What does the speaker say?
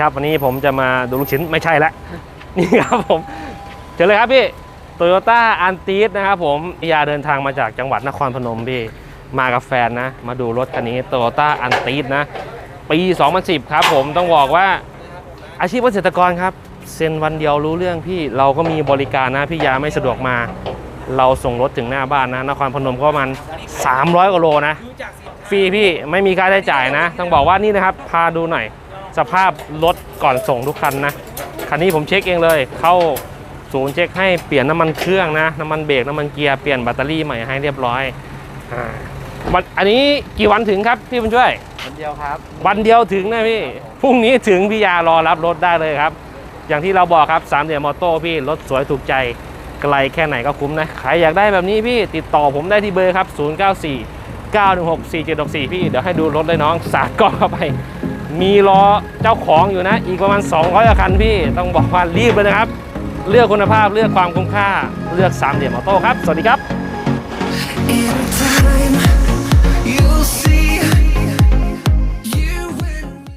ครับวันนี้ผมจะมาดูลูกชิ้นไม่ใช่ละนี่ครับผมเจอเลยครับพี่ โตโยต้าอันตีสนะครับผมพี่ยาเดินทางมาจากจังหวัดนครพนมพี่มากับแฟนนะ มาดูรถคันนี้โตโยต้าอันตีสนะ ปี 2010 ครับผมต้องบอกว่าอาชีพเกษตรกรครับ เซ็นวันเดียวรู้เรื่องพี่เราก็มีบริการนะพี่ยาไม่สะดวกมา เราส่งรถถึงหน้าบ้านนะนครพนมก็ประมาณ300กว่าโลนะฟรีพี่ไม่มีค่าใช้จ่ายนะ ต้องบอกว่านี่นะครับ พาดูหน่อย สภาพรถก่อนส่งทุกคันนะคันนี้ผมเช็คเองเลย เข้า ศูนย์เช็คให้เปลี่ยนน้ำมันเครื่องนะน้ำมันเบรกน้ำมันเกียร์เปลี่ยนแบตเตอรี่ใหม่ให้เรียบร้อยอ่าวันอันนี้กี่วันถึงครับพี่บุญช่วยคนเดียวครับ วันเดียวถึงนะพี่พรุ่งนี้ถึงพี่ยารอรับรถได้เลยครับ อย่างที่เราบอกครับสามเหลี่ยมมอโต้พี่รถสวยถูกใจไกลแค่ไหนก็คุ้มนะใครอยากได้แบบนี้พี่ติดต่อผมได้ที่เบอร์ครับ 094 916 4764 พี่ เดี๋ยวให้ดูรถเลยน้องสาดกล้องเข้าไป มีรอเจ้าของอยู่นะ อีกประมาณ 200กว่าคันพี่ ต้องบอกว่ารีบเลยนะครับ เลือกคุณภาพเลือกความคุ้มค่าเลือกสามเหลี่ยมออโต้ครับ สวัสดีครับ